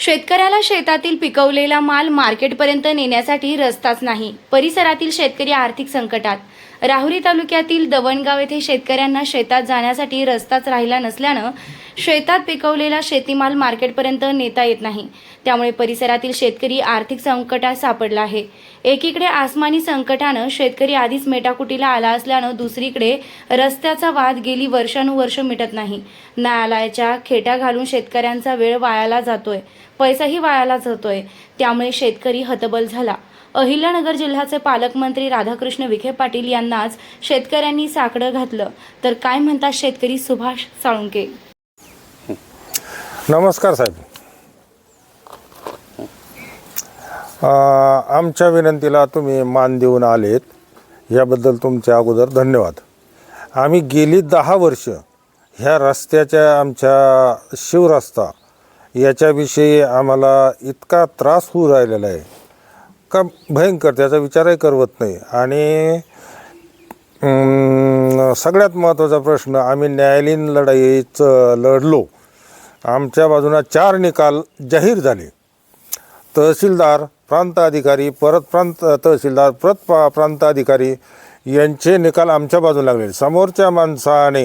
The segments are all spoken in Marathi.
शेतकऱ्याला शेतातील पिकवलेला माल मार्केटपर्यंत नेण्यासाठी रस्ताच नाही परिसरातील शेतकरी आर्थिक संकटात. राहुरी तालुक्यातील दवणगाव येथे शेतकऱ्यांना शेतात जाण्यासाठी रस्ताच राहिला नसल्यानं शेतात पिकवलेला शेतीमाल मार्केटपर्यंत नेता येत नाही. त्यामुळे परिसरातील शेतकरी आर्थिक संकटात सापडला आहे. एकीकडे आसमानी संकटानं शेतकरी आधीच मेटाकुटीला आला असल्यानं दुसरीकडे रस्त्याचा वाद गेली वर्षानुवर्ष मिटत नाही. न्यायालयाच्या खेट्या घालून शेतकऱ्यांचा वेळ वायाला जातोय. पैसाही वायाला जातोय. त्यामुळे शेतकरी हतबल झाला. अहिल्यानगर जिल्ह्याचे पालकमंत्री राधाकृष्ण विखे पाटील यांनाच शेतकऱ्यांनी साकडं घातलं. तर काय म्हणतात शेतकरी सुभाष साळुंके? नमस्कार साहेब. आमच्या विनंतीला तुम्ही मान देऊन आलेत. याबद्दल तुमच्या अगोदर धन्यवाद. आम्ही गेली दहा वर्ष ह्या रस्त्याच्या आमच्या शिवरस्ता याच्याविषयी आम्हाला इतका त्रास होऊ राहिलेला आहे. का भयंकर त्याचा विचारही करवत नाही. आणि सगळ्यात महत्त्वाचा प्रश्न आम्ही न्यायालयीन लढाईचं लढलो. आमच्या बाजूनं चार निकाल जाहीर झाले. तहसीलदार प्रांत अधिकारी परत प्रांत तहसीलदार परत पा प्रांत अधिकारी यांचे निकाल आमच्या बाजूला लागले. समोरच्या माणसाने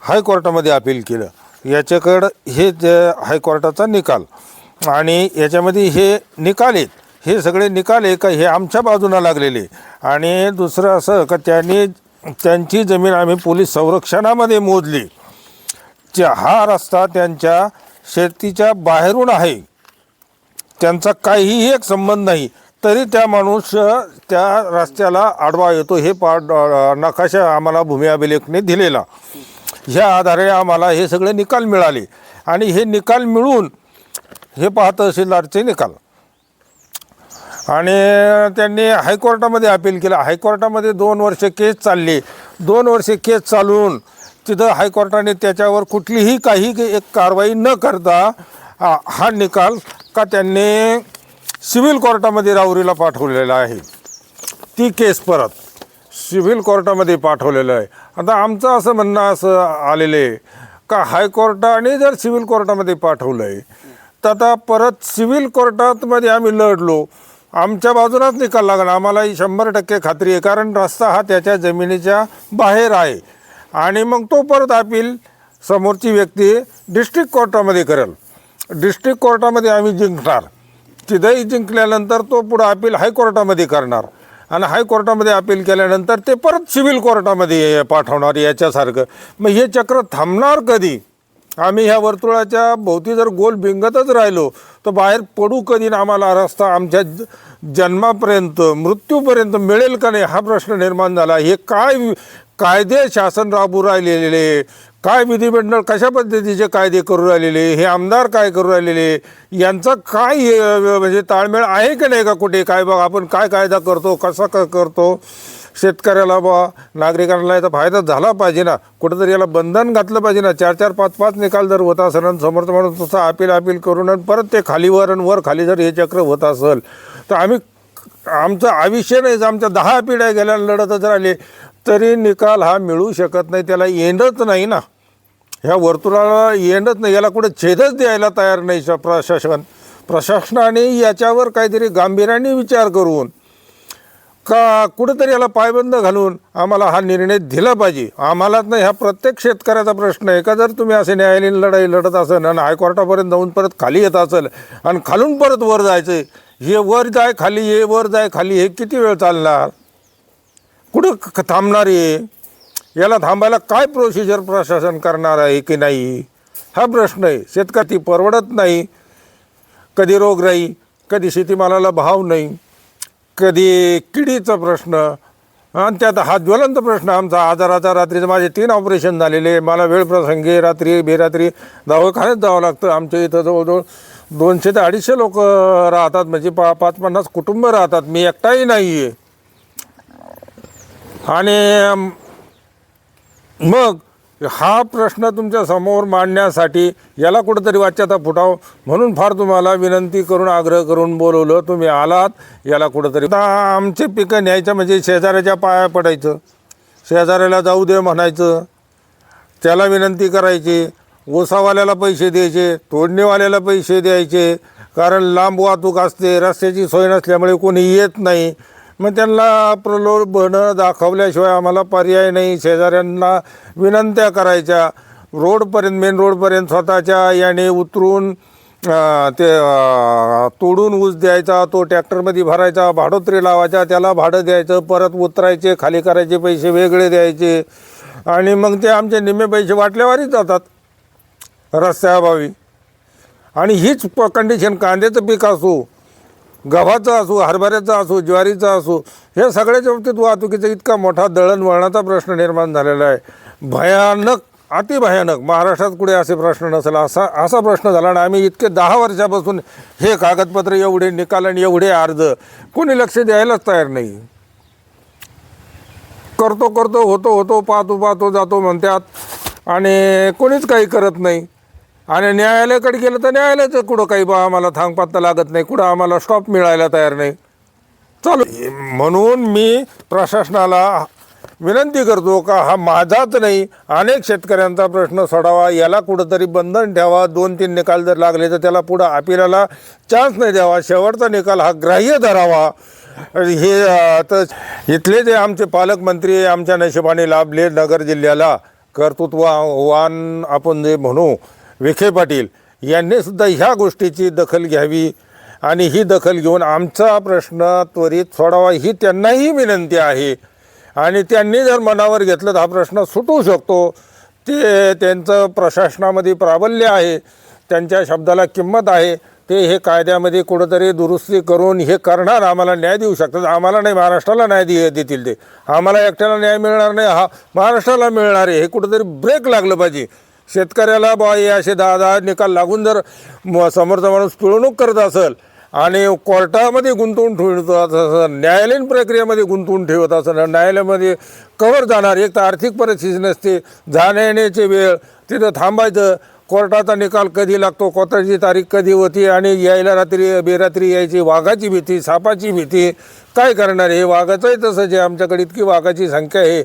हायकोर्टामध्ये अपील केलं. याच्याकडं हे जे हायकोर्टाचा निकाल. आणि याच्यामध्ये हे निकाल आहेत. हे सगळे निकाल आहे का हे आमच्या बाजूला लागलेले. आणि दुसरं असं का त्यांनी त्यांची जमीन आम्ही पोलीस संरक्षणामध्ये मोजली. च्या- हा रस्ता त्यांच्या शेतीच्या बाहेरून आहे. त्यांचा काहीही एक संबंध नाही. तरी त्या माणूस त्या रस्त्याला आडवा येतो हे पा नकाशा आम्हाला भूमी अभिलेखने दिलेला. ह्या आधारे आम्हाला हे सगळे निकाल मिळाले. आणि हे निकाल मिळून हे पहा तहसीलदारचे निकाल. आणि त्यांनी हायकोर्टामध्ये अपील केलं. हायकोर्टामध्ये दोन वर्ष केस चालली. दोन वर्षे केस चालून तिथं हायकोर्टाने त्याच्यावर कुठलीही काही एक कारवाई न करता हा हा निकाल का त्यांनी सिव्हिल कोर्टामध्ये राहुरीला पाठवलेला आहे. ती केस परत. सिव्हिल कोर्टामध्ये पाठवलेलं आहे. आता आमचं असं म्हणणं असं आलेलं आहे का हायकोर्टाने जर सिव्हिल कोर्टामध्ये पाठवलं आहे तर आता परत सिव्हिल कोर्टामध्ये आम्ही लढलो. आमच्या बाजूलाच निकाल लागला. आम्हालाही शंभर टक्के खात्री आहे कारण रस्ता हा त्याच्या जमिनीच्या बाहेर आहे. आणि मग तो परत अपील समोरची व्यक्ती डिस्ट्रिक्ट कोर्टामध्ये करेल. डिस्ट्रिक्ट कोर्टामध्ये आम्ही जिंकणार. तिथंही जिंकल्यानंतर तो पुढं अपील हायकोर्टामध्ये करणार. आणि हायकोर्टामध्ये अपील केल्यानंतर ते परत सिव्हिल कोर्टामध्ये पाठवणार याच्यासारखं. मग हे चक्र थांबणार कधी? आम्ही ह्या वर्तुळाच्या भोवती जर गोल बिंगतच राहिलो तर बाहेर पडू कधी ना आम्हाला रस्ता आमच्या जन्मापर्यंत मृत्यूपर्यंत मिळेल का नाही हा प्रश्न निर्माण झाला. हे काय कायदे शासन राबू राहिलेले? काय विधिमंडळ कशा पद्धतीचे कायदे करू राहिलेले? हे आमदार काय करू राहिलेले? यांचा काय हे, म्हणजे ताळमेळ आहे की नाही का कुठे? काय बघा आपण काय कायदा करतो कसा क करतो? शेतकऱ्याला बा नागरिकांना याचा फायदा झाला पाहिजे ना? कुठंतरी याला बंधन घातलं पाहिजे ना? चार चार पाच पाच निकाल जर होत असेल आणि समोरचा माणूस तसा अपील अपील करून आणि परत ते खालीवर आणि वर खाली जर हे चक्र होत असेल तर आम्ही आमचं आयुष्य नाही आमच्या दहा पिढ्या गेल्या लढतच राहिले. तरी निकाल हा मिळू शकत नाही त्याला येणंच नाही ना. ह्या वर्तुळाला येणंच नाही याला कुठे छेदच द्यायला तयार नाही प्रशासन. प्रशासनाने याच्यावर काहीतरी गांभीर्याने विचार करून का कुठंतरी याला पायबंद घालून आम्हाला हा निर्णय दिला पाहिजे? आम्हालाच नाही हा प्रत्येक शेतकऱ्याचा प्रश्न आहे. का जर तुम्ही असे न्यायालयीन लढाई लढत असेल आणि हायकोर्टापर्यंत जाऊन परत खाली येत असेल आणि खालून परत वर जायचं हे वर जाय खाली ये वर जाय खाली हे किती वेळ चालणार? कुठं क- थांबणार आहे याला थांबायला काय प्रोसिजर प्रशासन करणार आहे की नाही? हा प्रश्न आहे. शेतकरी ती परवडत नाही. कधी रोगराई कधी शेतीमालाला भाव नाही कधी किडीचा प्रश्न आणि त्यात हा ज्वलंत प्रश्न आमचा. आजाराचा रात्रीचं माझे तीन ऑपरेशन झालेले. मला वेळ प्रसंगी रात्री बेरात्री दवाखान्यात जावं लागतं. आमच्या इथं जवळजवळ दोनशे ते अडीचशे लोक राहतात. म्हणजे पा पाच पन्नास कुटुंब राहतात. मी एकटाही नाही आहे आणि मग हा प्रश्न तुमच्यासमोर मांडण्यासाठी याला कुठंतरी वाच्यता फुटाव म्हणून फार तुम्हाला विनंती करून आग्रह करून बोलवलं. तुम्ही आलात याला कुठंतरी आता आमचे पिकं न्यायचं म्हणजे शेजाऱ्याच्या पाया पडायचं. शेजाऱ्याला जाऊ दे म्हणायचं. त्याला विनंती करायची. ओसावाल्याला पैसे द्यायचे तोडणीवाल्याला पैसे द्यायचे कारण लांब वाहतूक असते रस्त्याची सोय नसल्यामुळे कोणी येत नाही. मग त्यांना प्रलोभनं दाखवल्याशिवाय आम्हाला पर्याय नाही. शेजाऱ्यांना विनंत्या करायच्या. रोडपर्यंत मेन रोडपर्यंत स्वतःच्या याने उतरून ते तोडून ऊस द्यायचा तो ट्रॅक्टरमध्ये भरायचा भाडोत्री लावायचा त्याला भाडं द्यायचं परत उतरायचे खाली करायचे पैसे वेगळे द्यायचे. आणि मग ते आमचे निम्मे पैसे वाटल्यावरच जातात. रस्त्याअभावी आणि हीच प कंडिशन कांद्याचं पीक असो गव्हाचं असो हरभऱ्याचं असो ज्वारीचं असो हे सगळ्याच्या बाबतीत वाहतुकीचा इतका मोठा दळणवळणाचा प्रश्न निर्माण झालेला आहे. भयानक अतिभयानक महाराष्ट्रात कुठे असे प्रश्न नसेल असा असा प्रश्न झाला आणि आम्ही इतके दहा वर्षापासून हे कागदपत्र एवढे निकाल आणि एवढे अर्ज कोणी लक्ष द्यायलाच तयार नाही. करतो करतो होतो होतो पाहतो पाहतो जातो म्हणतात आणि कोणीच काही करत नाही. आणि न्यायालयाकडे गेलं तर न्यायालयाचं कुठं काही बा आम्हाला थांगपत्ता लागत नाही कुठं आम्हाला स्टॉप मिळायला तयार नाही. चालू. म्हणून मी प्रशासनाला विनंती करतो का हा माझाच नाही अनेक शेतकऱ्यांचा प्रश्न सोडावा याला कुठंतरी बंधन ठेवा दोन तीन निकाल जर लागले तर त्याला पुढं अपिलाला चान्स नाही द्यावा शेवटचा निकाल हा ग्राह्य धरावा. हे तर इथले जे आमचे पालकमंत्री आमच्या नशिबाने लाभले नगर जिल्ह्याला कर्तृत्ववान आपण जे म्हणू विखे पाटील यांनी सुद्धा ह्या गोष्टीची दखल घ्यावी आणि ही दखल घेऊन आमचा प्रश्न त्वरित सोडावा ही त्यांनाही विनंती आहे. आणि त्यांनी जर मनावर घेतलं तर हा प्रश्न सुटू शकतो. ते त्यांचं प्रशासनामध्ये प्राबल्य आहे त्यांच्या शब्दाला किंमत आहे. ते हे कायद्यामध्ये कुठंतरी दुरुस्ती करून हे करणार आम्हाला न्याय देऊ शकतात. आम्हाला नाही महाराष्ट्राला न्याय दे देतील ते. आम्हाला एकट्याला न्याय मिळणार नाही हा महाराष्ट्राला मिळणार आहे. हे कुठंतरी ब्रेक लागलं पाहिजे. शेतकऱ्याला बा हे असे दहा दहा निकाल लागून जर म- समोरचा माणूस पिळवणूक करत असेल आणि कोर्टामध्ये गुंतवून ठेवत असं न्यायालयीन प्रक्रियेमध्ये गुंतवून ठेवत असं न्यायालयामध्ये कवर जाणार एक तर आर्थिक परिस्थिती नसते जाण्या येण्याची वेळ तिथं थांबायचं कोर्टाचा निकाल कधी लागतो कोर्टाची तारीख कधी होती आणि यायला रात्री बेरात्री यायची वाघाची भीती सापाची भीती काय करणार हे वाघाचंही तसंच आहे आमच्याकडे इतकी वाघाची संख्या आहे.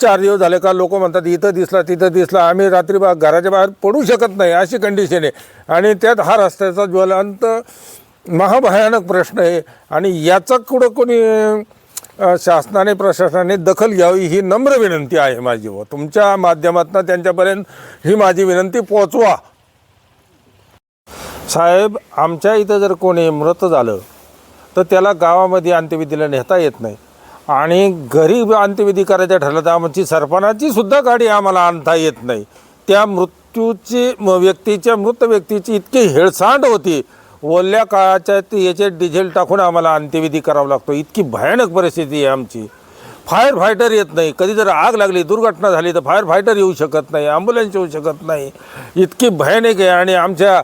चार दिवस झाले का लोक म्हणतात इथं दिसला तिथं दिसला आम्ही रात्री बा घराच्या बाहेर पडू शकत नाही अशी कंडिशन आहे. आणि त्यात हा रस्त्याचा ज्वलंत महाभयानक प्रश्न आहे. आणि याचा कुठं कोणी शासनाने प्रशासनाने दखल घ्यावी ही नम्र विनंती आहे माझी व तुमच्या माध्यमातून त्यांच्यापर्यंत ही माझी विनंती पोचवा साहेब आमच्या इथं जर कोणी मृत झालं तर त्याला गावामध्ये अंत्यविधीला नेता येत नाही. आणि घरी अंत्यविधी करायचं ठरलं तर आमची सरपणाची सुद्धा गाडी आम्हाला आणता येत नाही. त्या मृत्यूची म- व्यक्तीच्या मृत व्यक्तीची इतकी हेळसांड होती. ओल्या काळाच्या ते याचे डिझेल टाकून आम्हाला अंत्यविधी करावा लागतो. इतकी भयानक परिस्थिती आहे आमची. फायर फायटर येत नाही. कधी जर आग लागली दुर्घटना झाली तर फायर फायटर येऊ शकत नाही ॲम्ब्युलन्स येऊ शकत नाही. इतकी भयानक आहे आणि आमच्या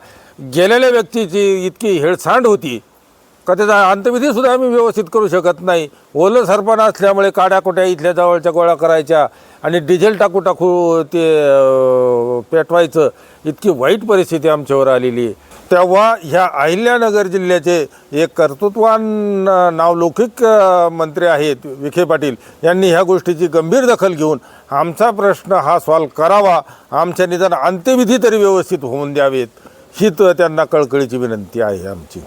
गेलेल्या व्यक्तीची इतकी हेळसांड होती. का त्याचा अंत्यविधीसुद्धा आम्ही व्यवस्थित करू शकत नाही. ओलं सरपण असल्यामुळे काड्या कोट्या इथल्या जवळच्या गोळा करायच्या आणि डिझेल टाकू टाकू ते पेटवायचं. इतकी वाईट परिस्थिती आमच्यावर आलेली आहे. तेव्हा ह्या अहिल्यानगर जिल्ह्याचे एक कर्तृत्वान नावलौकिक मंत्री आहेत विखे पाटील. यांनी ह्या गोष्टीची गंभीर दखल घेऊन आमचा प्रश्न हा सॉल्व करावा. आमच्या निदान अंत्यविधी तरी व्यवस्थित होऊन द्यावेत. ही तर त्यांना कळकळीची विनंती आहे आमची.